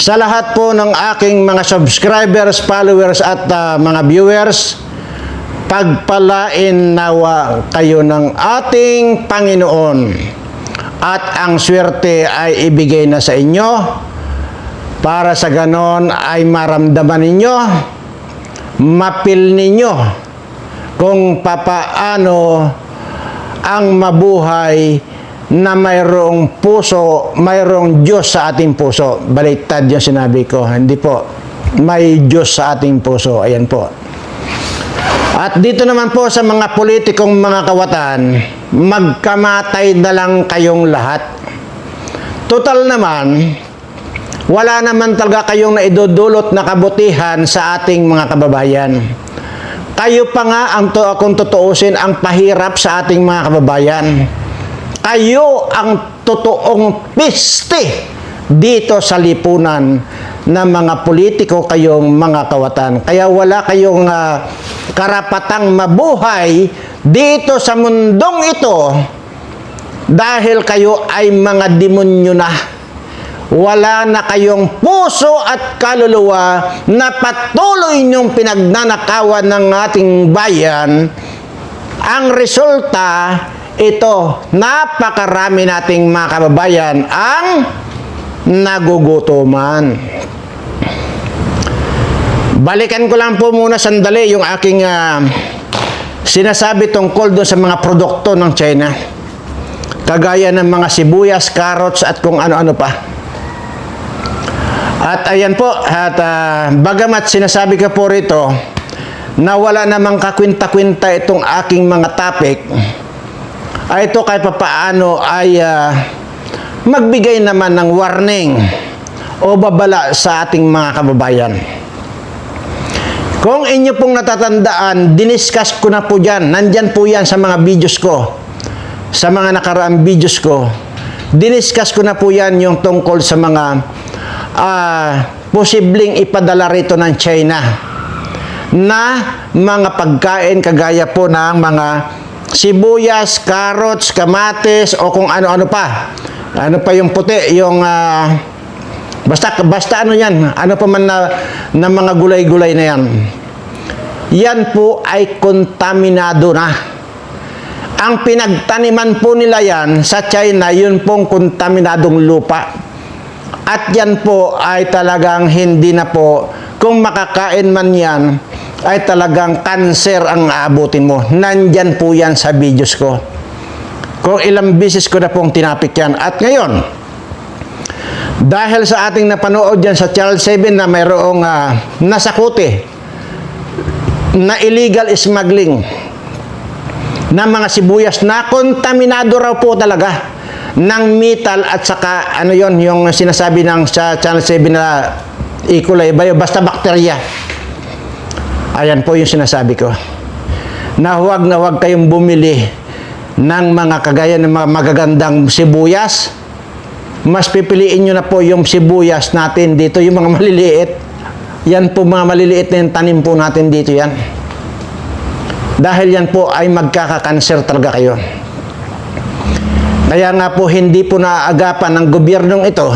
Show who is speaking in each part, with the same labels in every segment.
Speaker 1: Sa lahat po ng aking mga subscribers, followers at ah, mga viewers, pagpalain nawa kayo ng ating Panginoon. At ang swerte ay ibigay na sa inyo. Para sa ganon ay maramdaman ninyo, mapil ninyo kung papaano ang mabuhay na mayroong puso, mayroong Diyos sa ating puso. Baliktad yung sinabi ko. Hindi po. May Diyos sa ating puso. Ayan po. At dito naman po sa mga politikong mga kawatan, magkamatay na lang kayong lahat. Total naman, wala naman talaga kayong naidudulot na kabutihan sa ating mga kababayan. Kayo pa nga ang to, kung tutuusin ang pahirap sa ating mga kababayan. Kayo ang totoong piste dito sa lipunan ng mga politiko kayong mga kawatan. Kaya wala kayong ah, karapatang mabuhay dito sa mundong ito dahil kayo ay mga demonyo na. Wala na kayong puso at kaluluwa na patuloy niyong pinagnanakawan ng ating bayan. Ang resulta, ito, napakarami nating mga kababayan ang nagugutuman. Balikan ko lang po muna sandali yung aking ah, sinasabi tungkol doon sa mga produkto ng China. Kagaya ng mga sibuyas, carrots at kung ano-ano pa. At ayan po, at ah, bagamat sinasabi ko po rito na wala namang kakwinta-kwinta itong aking mga topic, ay ito kahit papaano ay ah, magbigay naman ng warning o babala sa ating mga kababayan. Kung inyo pong natatandaan, diniscuss ko na po dyan. Nandyan po yan sa mga videos ko. Sa mga nakaraang videos ko. Diniscuss ko na po yan yung tungkol sa mga ah, posibleng ipadala rito ng China na mga pagkain kagaya po ng mga sibuyas, carrots, kamatis o kung ano-ano pa. Ano pa yung puti, yung ah, basta basta ano 'yan, ano pa man na, na mga gulay-gulay na 'yan. Yan po ay kontaminado na. Ang pinagtaniman po nila yan sa China, yun pong kontaminadong lupa. At yan po ay talagang hindi na po, kung makakain man yan, ay talagang cancer ang aabutin mo. Nandyan po yan sa videos ko. Kung ilang bisis ko na pong tinapik yan. At ngayon, dahil sa ating napanood dyan sa Channel 7 na mayroong uh, nasakuti na illegal smuggling ng mga sibuyas na kontaminado raw po talaga ng metal at saka ano yon yung sinasabi ng sa Channel 7 na E. coli ba basta bakterya ayan po yung sinasabi ko. Na huwag na huwag kayong bumili ng mga kagaya ng mga magagandang sibuyas. Mas pipiliin nyo na po yung sibuyas natin dito yung mga maliliit. Yan po mga maliliit na yung tanim po natin dito yan. Dahil yan po ay magkakakanser talaga kayo. Kaya nga po hindi po naaagapan ng gobyernong ito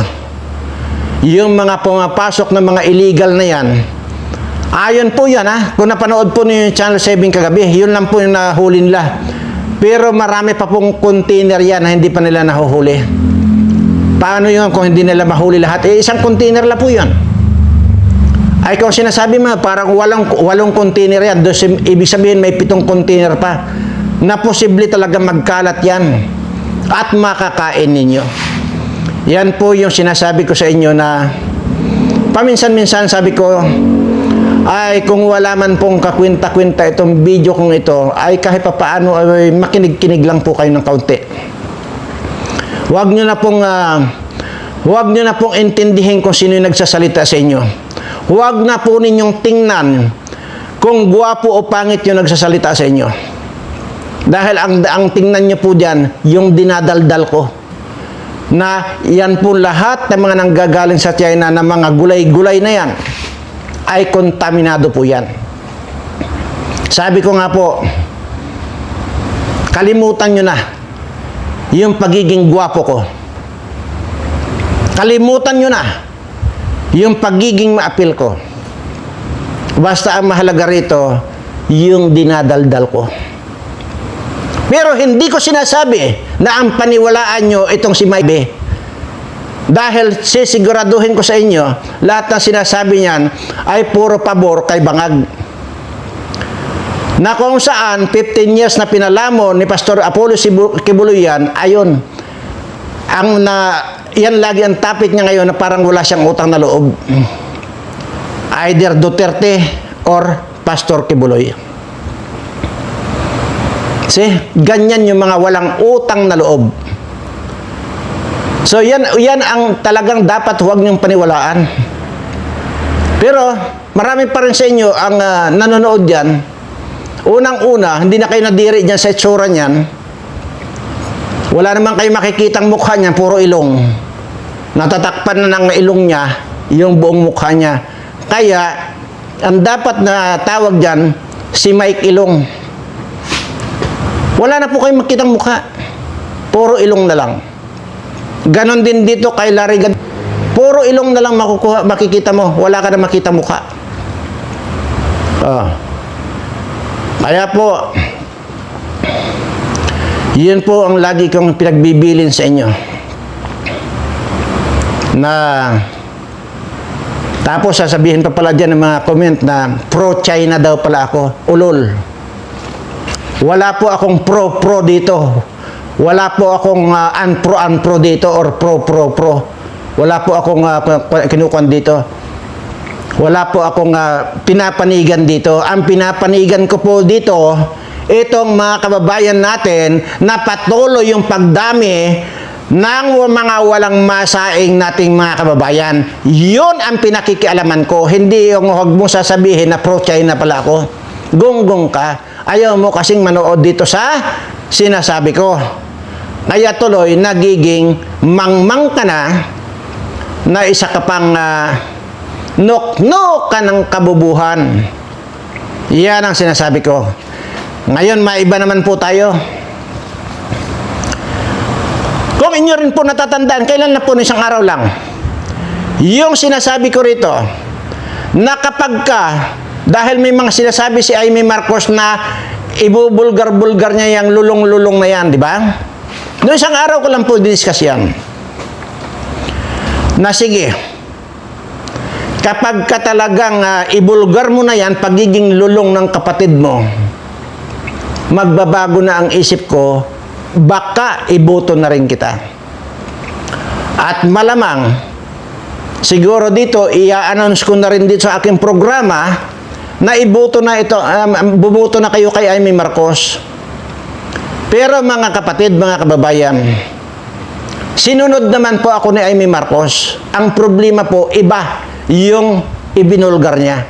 Speaker 1: yung mga pumapasok ng mga illegal na yan ayon po yan ha? Kung napanood po niyo yung channel 7 kagabi yun lang po yung nahuli nila. Pero marami pa pong container yan na hindi pa nila nahuhuli. Paano yun kung hindi nila mahuli lahat? Eh isang container lang po yun. Ay kung sinasabi mo parang walong, walong container yan. Dos, ibig sabihin may pitong container pa na posible talaga magkalat yan at makakain ninyo. Yan po yung sinasabi ko sa inyo na paminsan-minsan sabi ko ay kung wala man pong kakwinta-kwinta itong video kong ito ay kahit pa paano ay makinig-kinig lang po kayo ng kaunti. Huwag nyo na pong uh, huwag nyo na pong intindihin kung sino yung nagsasalita sa inyo. Huwag na po ninyong tingnan kung guwapo o pangit yung nagsasalita sa inyo. Dahil ang, ang tingnan nyo po dyan yung dinadaldal ko na yan po lahat ng mga nanggagaling sa China na mga gulay-gulay na yan ay kontaminado po yan. Sabi ko nga po, kalimutan nyo na yung pagiging gwapo ko. Kalimutan nyo na yung pagiging maapil ko. Basta ang mahalaga rito, yung dinadaldal ko. Pero hindi ko sinasabi na ang paniwalaan nyo itong si Maybe. Dahil sisiguraduhin ko sa inyo, lahat ng sinasabi niyan ay puro pabor kay Bangag. Na kung saan 15 years na pinalamon ni Pastor Apollo Kibuluyan, ayon, ang na, yan lagi ang topic niya ngayon na parang wala siyang utang na loob. Either Duterte or Pastor Kibuloy. See, ganyan yung mga walang utang na loob. So yan, yan ang talagang dapat huwag niyong paniwalaan. Pero marami pa rin sa inyo ang ah, nanonood dyan. Unang-una, hindi na kayo nadiri dyan sa itsura niyan. Wala naman kayo makikitang mukha niya, puro ilong. Natatakpan na ng ilong niya, yung buong mukha niya. Kaya, ang dapat na tawag dyan, si Mike Ilong. Wala na po kayong makitang mukha. Puro ilong na lang. Ganon din dito kay Larry Gad. Puro ilong na lang makukuha, makikita mo. Wala ka na makita mukha. Ah. Kaya po, yun po ang lagi kong pinagbibilin sa inyo. Na tapos sasabihin pa pala dyan ng mga comment na pro-China daw pala ako. Ulol. Wala po akong pro-pro dito. Wala po akong uh, unpro-unpro dito or pro-pro-pro. Wala po akong uh, kinukuhan dito. Wala po akong uh, pinapanigan dito. Ang pinapanigan ko po dito, itong mga kababayan natin na patuloy yung pagdami ng mga walang masaing nating mga kababayan. Yun ang pinakikialaman ko. Hindi yung huwag mo sasabihin na pro-China pala ako. Gunggong ka. Ayaw mo kasing manood dito sa sinasabi ko. Kaya tuloy, nagiging mangmang ka na na isa ka pang uh, nok-nok ka ng kabubuhan. Yan ang sinasabi ko. Ngayon, maiba naman po tayo. Kung inyo rin po natatandaan, kailan na po isang araw lang, yung sinasabi ko rito, na kapag ka, dahil may mga sinasabi si Amy Marcos na ibubulgar-bulgar niya yung lulong-lulong na yan, di ba? Noong isang araw ko lang po diniskas yan. Na sige, kapag ka talagang uh, ibulgar mo na yan, pagiging lulong ng kapatid mo, magbabago na ang isip ko, baka iboto na rin kita. At malamang, siguro dito, i-announce ko na rin dito sa aking programa, na iboto na ito, um, bumoto na kayo kay Amy Marcos. Pero mga kapatid, mga kababayan, sinunod naman po ako ni Amy Marcos. Ang problema po, iba yung ibinulgar niya.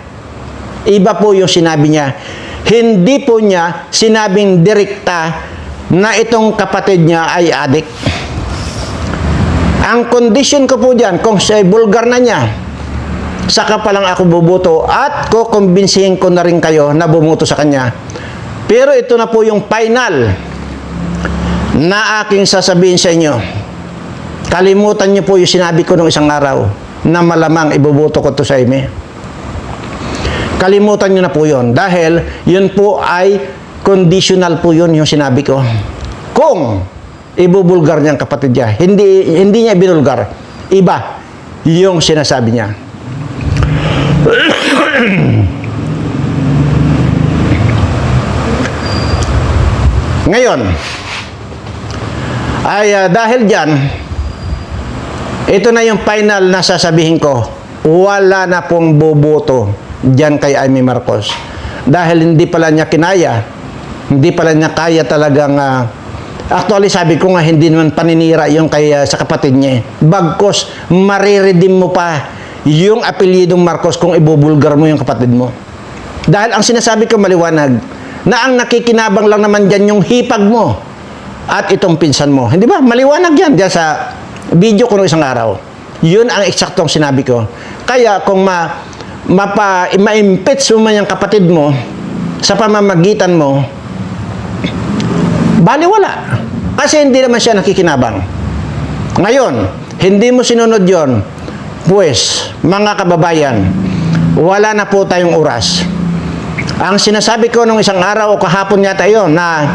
Speaker 1: Iba po yung sinabi niya. Hindi po niya sinabing direkta na itong kapatid niya ay adik. Ang condition ko po dyan, kung siya bulgar na niya, saka pa lang ako bubuto at kukumbinsihin ko na rin kayo na bumuto sa kanya. Pero ito na po yung final na aking sasabihin sa inyo. Kalimutan niyo po yung sinabi ko nung isang araw na malamang ibubuto ko to sa ime. Kalimutan niyo na po yon dahil yun po ay conditional po yun yung sinabi ko. Kung ibubulgar niyang kapatid niya, hindi, hindi niya binulgar, iba yung sinasabi niya. Ngayon, ay uh, dahil dyan, ito na yung final na sasabihin ko, wala na pong boboto dyan kay Amy Marcos. Dahil hindi pala niya kinaya, hindi pala niya kaya talagang, uh, actually sabi ko nga, hindi naman paninira yung kay, uh, sa kapatid niya. Bagkos, mariredeem mo pa yung apelyidong Marcos kung ibubulgar mo yung kapatid mo. Dahil ang sinasabi ko maliwanag, na ang nakikinabang lang naman dyan yung hipag mo at itong pinsan mo. Hindi ba? Maliwanag yan dyan sa video ko noong isang araw. Yun ang eksaktong sinabi ko. Kaya kung ma, mapa, ma-impeach mo man yung kapatid mo sa pamamagitan mo, baliwala. Kasi hindi naman siya nakikinabang. Ngayon, hindi mo sinunod yon Pues, mga kababayan, wala na po tayong oras. Ang sinasabi ko nung isang araw o kahapon yata yon na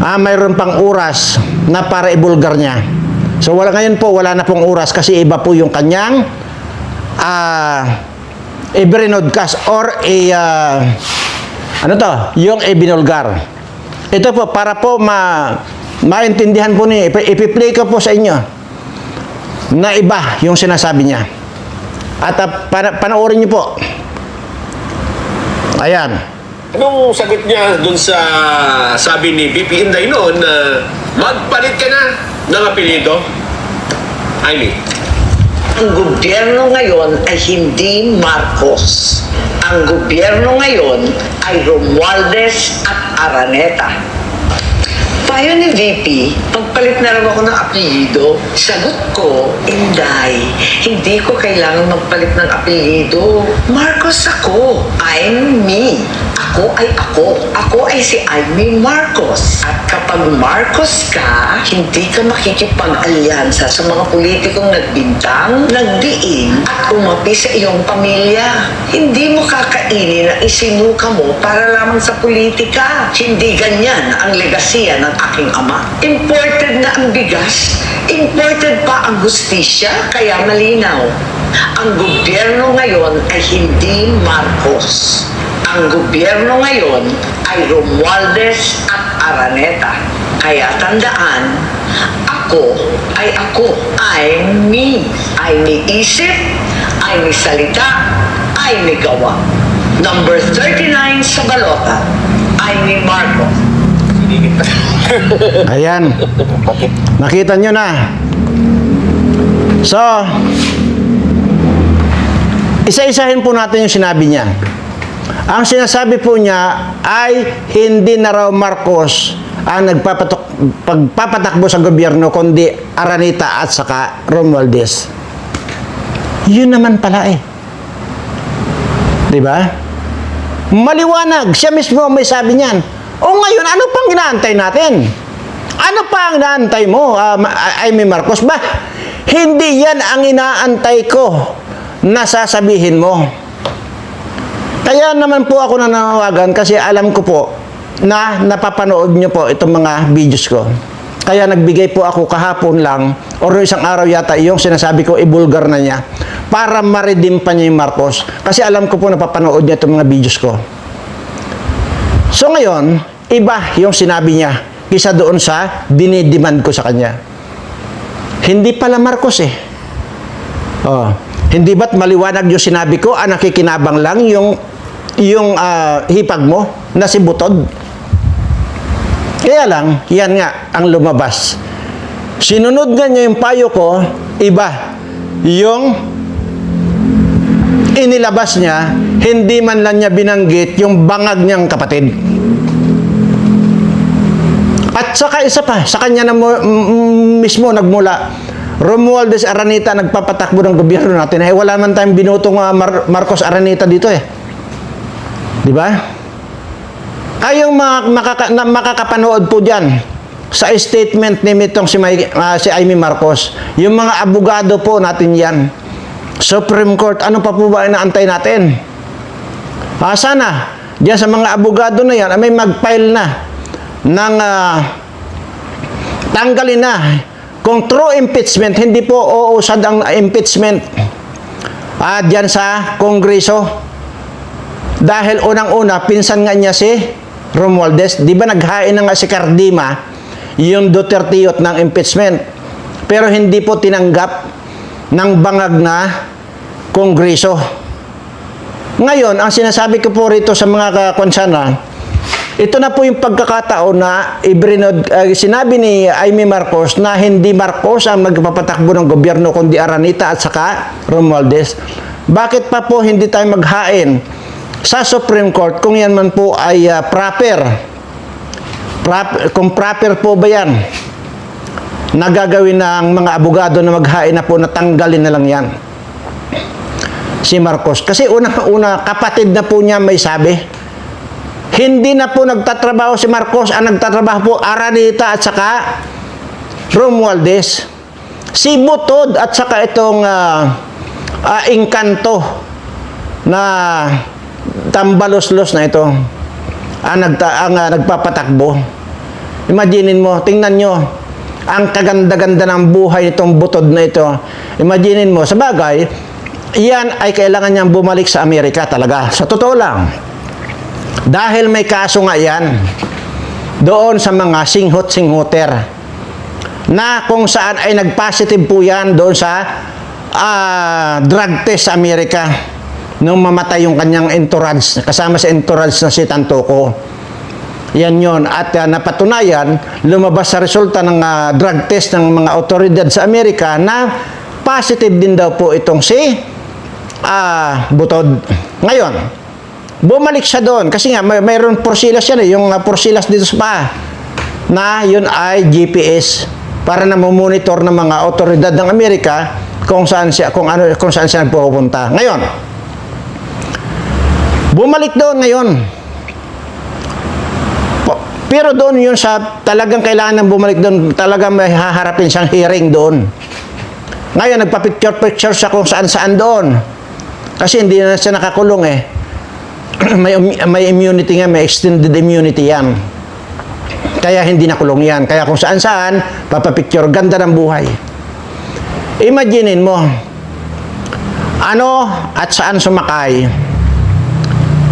Speaker 1: ah, mayroon pang oras na para ibulgar niya. So wala ngayon po, wala na pong oras kasi iba po yung kanyang ah i-broadcast or i ah, ano to, yung ibinulgar. Ito po, para po ma maintindihan po ni ipi-play ko po sa inyo na iba yung sinasabi niya. At uh, pana- panoorin niyo po. Ayan.
Speaker 2: Anong sagot niya dun sa sabi ni VP Inday noon na magpalit ka na ng apelido? Aimee.
Speaker 3: Ang gobyerno ngayon ay hindi Marcos. Ang gobyerno ngayon ay Romualdez at Araneta. Payo ni VP, pagpalit na raw ako ng apelyido, sagot ko, Inday, hindi ko kailangan magpalit ng apelyido. Marcos ako. I'm me. Ako ay ako. Ako ay si Amy Marcos. At kapag Marcos ka, hindi ka makikipag-alyansa sa mga politikong nagbintang, nagdiin, at umapi sa iyong pamilya. Hindi mo kakainin ang isinuka mo para lamang sa politika. Hindi ganyan ang legasiya ng aking ama. Imported na ang bigas, imported pa ang hustisya, kaya malinaw. Ang gobyerno ngayon ay hindi Marcos. Ang gobyerno ngayon ay Romualdez at Araneta. Kaya tandaan, ako ay ako. I'm me. Ay may isip, ay may salita, ay may gawa. Number 39 sa balota, ay may Marco.
Speaker 1: Ayan. Nakita nyo na. So, isa-isahin po natin yung sinabi niya. Ang sinasabi po niya ay hindi na raw Marcos ang nagpapatok, pagpapatakbo sa gobyerno kundi Aranita at saka Romualdez. Yun naman pala eh. 'Di ba? Maliwanag, siya mismo may sabi niyan. O ngayon, ano pang inaantay natin? Ano pa ang inaantay mo, uh, Amy Marcos? Ba, hindi yan ang inaantay ko na sasabihin mo. Kaya naman po ako nananawagan kasi alam ko po na napapanood nyo po itong mga videos ko. Kaya nagbigay po ako kahapon lang or isang araw yata yung sinasabi ko ibulgar na niya para ma-redeem pa niya yung Marcos. Kasi alam ko po napapanood niya itong mga videos ko. So ngayon, iba yung sinabi niya kisa doon sa dinidemand ko sa kanya. Hindi pala Marcos eh. Oh, hindi ba't maliwanag yung sinabi ko, ah, nakikinabang lang yung yung ah, hipag mo na si Butod. Kaya lang, yan nga ang lumabas. Sinunod nga niya yung payo ko, iba. Yung inilabas niya, hindi man lang niya binanggit yung bangag niyang kapatid. At saka isa pa, sa kanya na mo, mm, mismo nagmula, Romualdez Aranita nagpapatakbo ng gobyerno natin. Eh, wala man tayong binutong uh, Mar- Marcos Aranita dito eh. Di ba? Ay, yung mga makaka, na, makakapanood po dyan sa statement ni mitong si, May, ah, si Amy Marcos, yung mga abogado po natin yan. Supreme Court, ano pa po ba inaantay natin? Ah, sana, dyan sa mga abogado na yan, ay may mag-file na ng ah, tanggalin na. Kung true impeachment, hindi po uusad ang impeachment ah, dyan sa Kongreso. Dahil unang-una, pinsan nga niya si Romualdez. Di ba naghain na nga si Cardima yung Duterte ng impeachment. Pero hindi po tinanggap ng bangag na Kongreso. Ngayon, ang sinasabi ko po rito sa mga kakonsana, ito na po yung pagkakataon na ibrinod, uh, sinabi ni Amy Marcos na hindi Marcos ang magpapatakbo ng gobyerno kundi Aranita at saka Romualdez. Bakit pa po hindi tayo maghain sa Supreme Court kung yan man po ay uh, proper? Prop, kung proper po ba yan? Nagagawin ng mga abogado na maghain na po na tanggalin na lang yan si Marcos. Kasi una-una, kapatid na po niya may sabi. Hindi na po nagtatrabaho si Marcos, ang nagtatrabaho po Aranita at saka Romualdez. Si Butod at saka itong ah, ah, Engkanto na tambalos-los na ito ang, nagta, ang ah, nagpapatakbo. Imaginin mo, tingnan nyo, ang kaganda-ganda ng buhay nitong butod na ito. Imaginin mo, sa bagay, yan ay kailangan niyang bumalik sa Amerika talaga. Sa totoo lang. Dahil may kaso nga yan doon sa mga singhot-singhuter na kung saan ay nag-positive po yan doon sa ah, drug test sa Amerika nung mamatay yung kanyang entourage, kasama sa entourage na si Tantoko. Yan yon At ah, napatunayan, lumabas sa resulta ng ah, drug test ng mga otoridad sa Amerika na positive din daw po itong si ah, Butod. Ngayon, bumalik siya doon kasi nga may, mayroon porsilas yan eh, yung uh, porsilas dito sa paa na yun ay GPS para na monitor ng mga otoridad ng Amerika kung saan siya kung ano kung saan siya pupunta. Ngayon, bumalik doon ngayon. Pero doon yun sa talagang kailangan ng bumalik doon, talagang may haharapin siyang hearing doon. Ngayon, nagpa-picture-picture siya kung saan-saan doon. Kasi hindi na siya nakakulong eh. may, may immunity nga, may extended immunity yan. Kaya hindi nakulong yan. Kaya kung saan-saan, papapicture, ganda ng buhay. Imaginin mo, ano at saan sumakay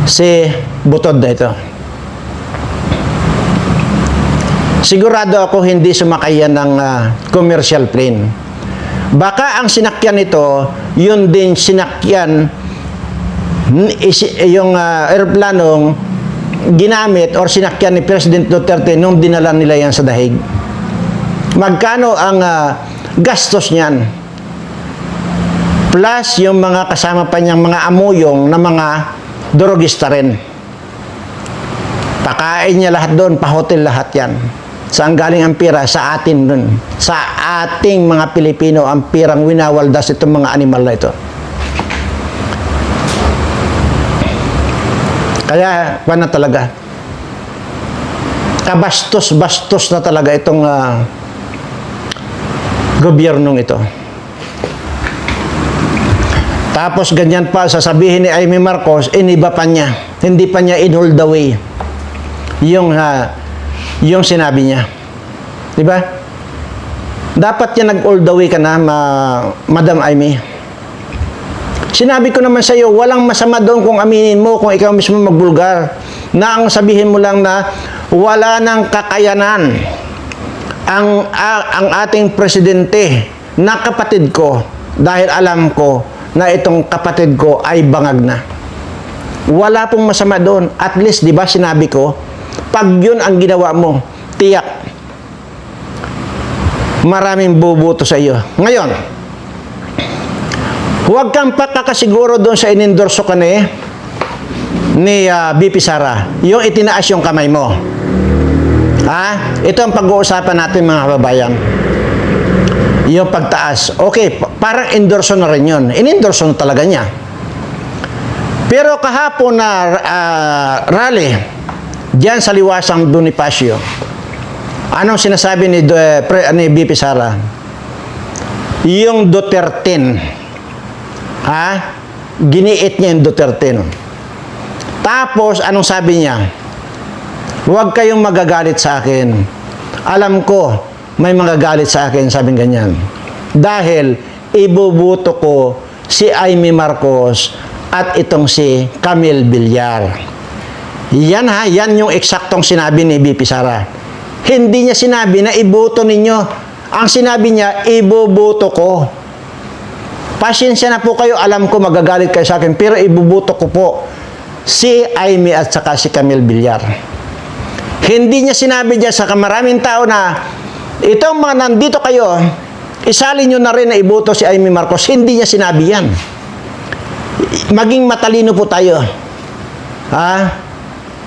Speaker 1: si Butod na ito. Sigurado ako hindi sumakay yan ng ah, commercial plane. Baka ang sinakyan nito, yun din sinakyan yung ah, aeroplanong ginamit or sinakyan ni President Duterte nung dinala nila yan sa dahig. Magkano ang ah, gastos niyan? Plus yung mga kasama pa niyang mga amuyong na mga drogista rin. Pakain niya lahat doon, pa-hotel lahat yan. Saan galing ang pira? Sa atin dun. Sa ating mga Pilipino, ang pirang winawaldas itong mga animal na ito. Kaya, pa na talaga. Kabastos-bastos na talaga itong ah, gobyernong ito. Tapos ganyan pa, sasabihin ni Amy Marcos, iniba pa niya. Hindi pa niya in the way. Yung, ah, yung sinabi niya. Di ba? Dapat niya nag all the way ka na, ma- Madam Amy. Sinabi ko naman sa iyo, walang masama doon kung aminin mo, kung ikaw mismo magbulgar. Na ang sabihin mo lang na wala nang kakayanan ang, a- ang ating presidente na kapatid ko dahil alam ko na itong kapatid ko ay bangag na. Wala pong masama doon. At least, di ba, sinabi ko, pag yun ang ginawa mo, tiyak, maraming bubuto sa iyo. Ngayon, huwag kang pakakasiguro doon sa inendorso ka ni, ni ah, BP Sara. Yung itinaas yung kamay mo. Ha? Ito ang pag-uusapan natin mga kababayan. Yung pagtaas. Okay, pa- parang endorso na rin yun. In-endorso na talaga niya. Pero kahapon na ah, rally, diyan sa liwasang Bonifacio, anong sinasabi ni, eh, pre, ni BP Sara? Yung Duterte, ha? Giniit niya yung Duterte. Tapos, anong sabi niya? Huwag kayong magagalit sa akin. Alam ko, may magagalit sa akin, sabi ganyan. Dahil, ibubuto ko si Amy Marcos at itong si Camille Villar. Yan ha, yan yung eksaktong sinabi ni BP Sara. Hindi niya sinabi na iboto ninyo. Ang sinabi niya, ibubuto ko. Pasensya na po kayo, alam ko magagalit kayo sa akin, pero ibubuto ko po si Amy at saka si Camille Villar. Hindi niya sinabi diyan sa maraming tao na itong mga nandito kayo, isali nyo na rin na iboto si Amy Marcos. Hindi niya sinabi yan. Maging matalino po tayo. Ha?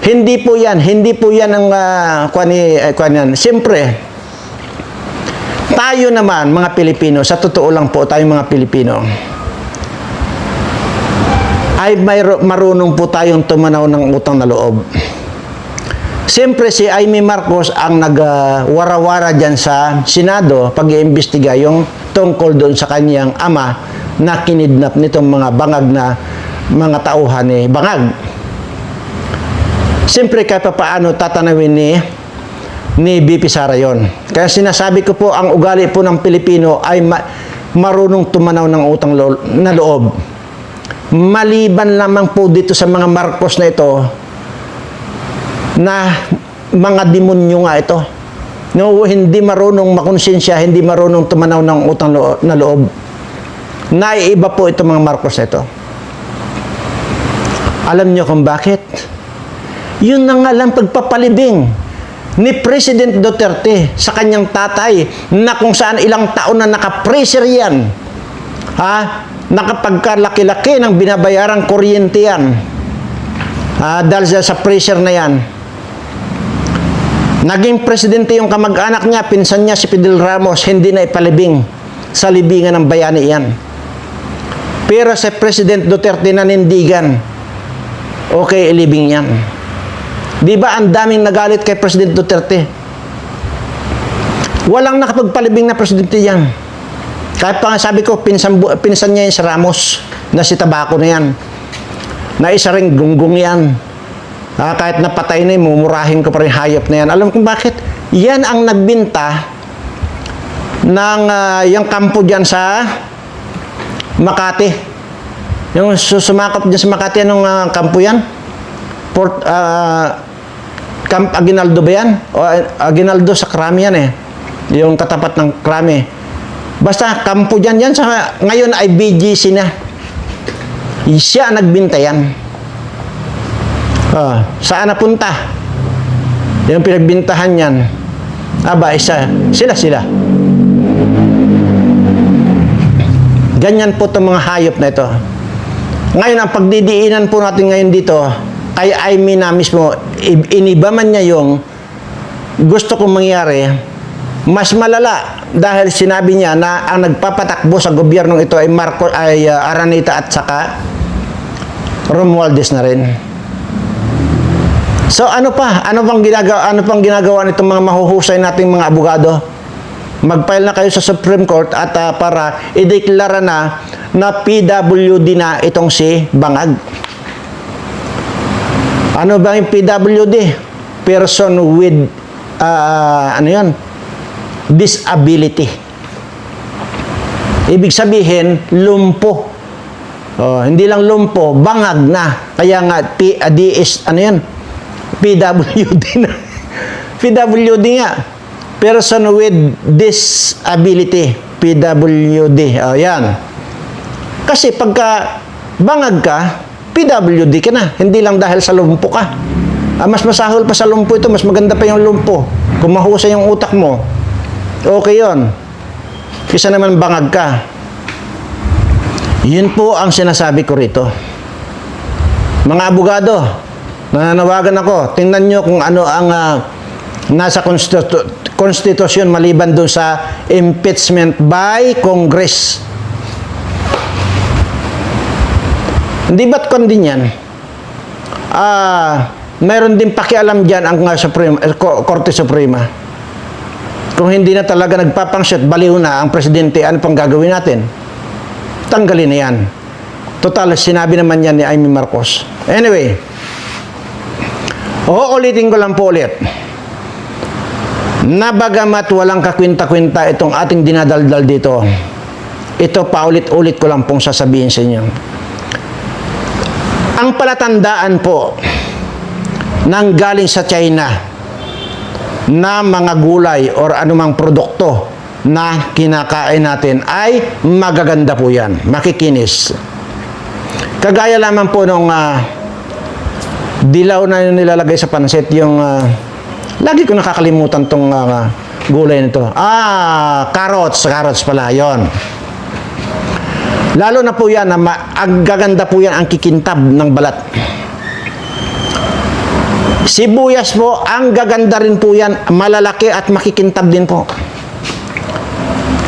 Speaker 1: Hindi po yan. Hindi po yan ang uh, kwan, ni, eh, kwan yan. Siyempre, tayo naman, mga Pilipino, sa totoo lang po, tayo mga Pilipino, ay may marunong po tayong tumanaw ng utang na loob. Siyempre si Amy Marcos ang nagwarawara dyan sa Senado pag-iimbestiga yung tungkol doon sa kanyang ama na kinidnap nitong mga bangag na mga tauhan ni Bangag. Siyempre kahit pa paano tatanawin ni ni BP Sara yun. Kaya sinasabi ko po ang ugali po ng Pilipino ay ma- marunong tumanaw ng utang lo- na loob. Maliban lamang po dito sa mga Marcos na ito, na mga demonyo nga ito. No, hindi marunong makonsensya, hindi marunong tumanaw ng utang lo- na loob. Naiiba po itong mga Marcos na ito. Alam niyo kung bakit? Yun na nga lang pagpapalibing ni President Duterte sa kanyang tatay na kung saan ilang taon na nakapreser yan. Ha? Nakapagkalaki-laki ng binabayarang kuryente yan. Ah, dahil sa, pressure na yan. Naging presidente yung kamag-anak niya, pinsan niya si Fidel Ramos, hindi na ipalibing sa libingan ng bayani yan. Pero sa President Duterte nanindigan, okay, ilibing yan. Di ba ang daming nagalit kay President Duterte? Walang nakapagpalibing na presidente yan. Kahit pa nga sabi ko, pinsan, pinsan niya yung si Ramos, na si Tabaco na yan. Na isa ring gunggong yan. Ah, kahit napatay na yun, mumurahin ko pa rin hayop na yan. Alam kung bakit? Yan ang nagbinta ng ah, yung kampo dyan sa Makati. Yung susumakop dyan sa Makati, anong ah, kampo yan? Port, ah, Camp Aguinaldo ba yan? O ah, Aguinaldo sa Krami yan eh. Yung katapat ng Krami. Basta kampo dyan yan. Sa, ngayon ay BGC na. Siya nagbinta yan. Ah, saan napunta? Yung pinagbintahan yan. Aba, isa. Sila, sila. Ganyan po itong mga hayop na ito. Ngayon, ang pagdidiinan po natin ngayon dito, kay Amy na mismo, i- iniba man niya yung gusto kong mangyari, mas malala dahil sinabi niya na ang nagpapatakbo sa gobyernong ito ay Marco ay uh, Aranita at saka Romualdez na rin. So ano pa? Ano pang ginagawa ano pang ginagawa nitong mga mahuhusay nating mga abogado? Mag-file na kayo sa Supreme Court at ah, para ideklara na na PWD na itong si Bangag. Ano ba yung PWD? Person with ah, ano 'yon? Disability. Ibig sabihin, lumpo. Oh, hindi lang lumpo, bangag na. Kaya nga P, ah, DS ano 'yan? PWD na. PWD nga. Person with disability. PWD. Oh, yan. Kasi pagka bangag ka, PWD ka na. Hindi lang dahil sa lumpo ka. Ah, mas masahol pa sa lumpo ito. Mas maganda pa yung lumpo. Kung mahusay yung utak mo, okay yon. Kisa naman bangag ka. Yun po ang sinasabi ko rito. Mga abogado, nananawagan ako, tingnan nyo kung ano ang ah, nasa konstitu- konstitusyon maliban doon sa impeachment by Congress. Hindi ba't kon yan? Ah, mayroon din pakialam dyan ang Supreme, eh, Ko- Korte Suprema. Kung hindi na talaga nagpapangsiyot, baliw na ang presidente, ano pang gagawin natin? Tanggalin na yan. Total, sinabi naman yan ni Amy Marcos. Anyway, uulitin ko lang po ulit. Na bagamat walang kakwinta-kwinta itong ating dinadaldal dito, ito paulit-ulit ko lang pong sasabihin sa inyo. Ang palatandaan po ng galing sa China na mga gulay or anumang produkto na kinakain natin ay magaganda po yan, makikinis. Kagaya lamang po nung ah, dilaw na nilalagay sa pansit, yung ah, lagi ko nakakalimutan tong ah, gulay nito. Ah, carrots, carrots pala, yon. Lalo na po yan, ang gaganda po yan ang kikintab ng balat. Sibuyas po, ang gaganda rin po yan, malalaki at makikintab din po.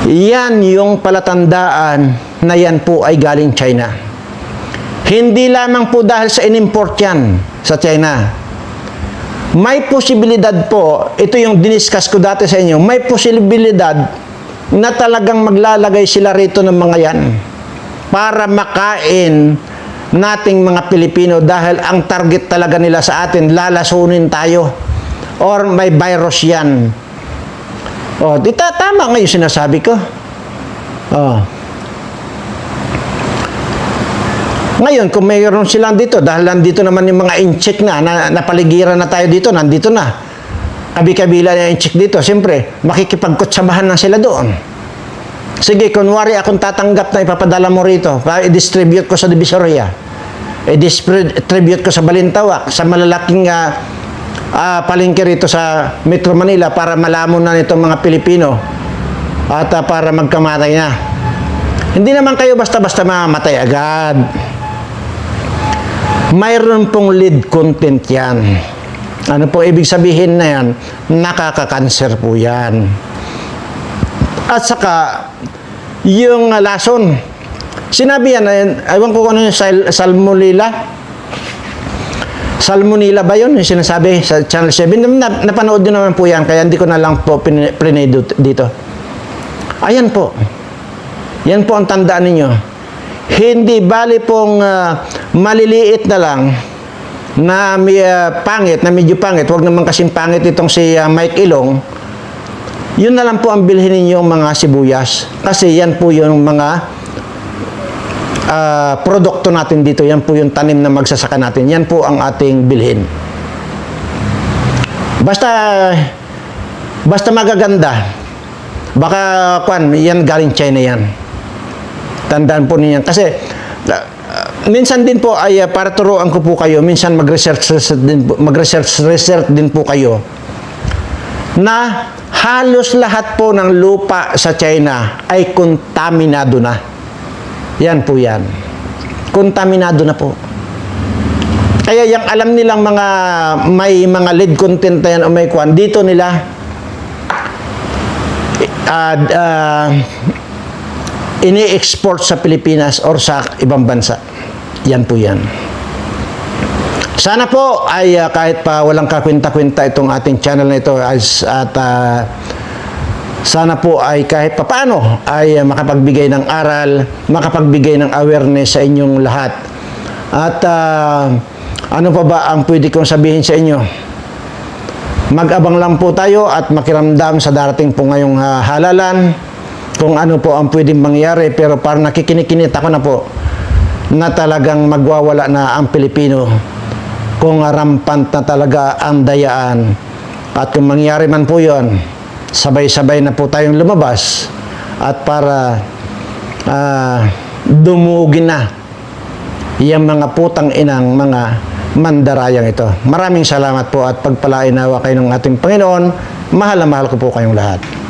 Speaker 1: Yan yung palatandaan na yan po ay galing China. Hindi lamang po dahil sa inimport yan sa China. may posibilidad po, ito yung diniscuss ko dati sa inyo, may posibilidad na talagang maglalagay sila rito ng mga yan para makain nating mga Pilipino dahil ang target talaga nila sa atin, lalasunin tayo or may virus yan. O, di ta- tama nga yung sinasabi ko. Oh. Ngayon, kung mayroon silang dito, dahil nandito naman yung mga incheck na, na napaligiran na tayo dito, nandito na. Kabi-kabila na incheck dito, siyempre, makikipagkutsabahan na sila doon. Sige, kunwari akong tatanggap na ipapadala mo rito, para i-distribute ko sa Divisoria, i-distribute ko sa Balintawak, sa malalaking ah, ah, palengke rito sa Metro Manila para malamon na nitong mga Pilipino at ah, para magkamatay na. Hindi naman kayo basta-basta mamamatay agad. Mayroon pong lead content yan. Ano po ibig sabihin na yan? Nakaka-cancer po yan. At saka, yung uh, lason. Sinabi yan, eh, ewan ko kung ano yung sal- salmonella. Salmonella ba yun? Yung sinasabi sa Channel 7. Na, napanood nyo naman po yan, kaya hindi ko na lang po prinay dito. Ayan po. Yan po ang tandaan ninyo. Hindi bali pong ah, maliliit na lang na may ah, pangit, na medyo pangit. Huwag naman kasing pangit itong si ah, Mike Ilong. Yun na lang po ang bilhin ninyong mga sibuyas. Kasi yan po yung mga ah, produkto natin dito. Yan po yung tanim na magsasaka natin. Yan po ang ating bilhin. Basta basta magaganda. Baka kwan, yan galing China yan. Tandaan po niyan. Kasi uh, minsan din po ay uh, para turuan ko po kayo, minsan mag-research research din po, mag-research research din po kayo na halos lahat po ng lupa sa China ay kontaminado na. Yan po yan. Kontaminado na po. Kaya yung alam nilang mga may mga lead content yan o may kwan, dito nila uh, uh, ini-export sa Pilipinas or sa ibang bansa. Yan po yan. Sana po ay uh, kahit pa walang kakwenta-kwenta itong ating channel na ito as, at uh, sana po ay kahit pa paano ay uh, makapagbigay ng aral, makapagbigay ng awareness sa inyong lahat. At uh, ano pa ba ang pwede kong sabihin sa inyo? Mag-abang lang po tayo at makiramdam sa darating po ngayong uh, halalan kung ano po ang pwedeng mangyari pero parang nakikinikinit ako na po na talagang magwawala na ang Pilipino kung rampant na talaga ang dayaan at kung mangyari man po yon sabay-sabay na po tayong lumabas at para ah, dumugin na yung mga putang inang mga mandarayang ito. Maraming salamat po at pagpalainawa kayo ng ating Panginoon. Mahal na mahal ko po kayong lahat.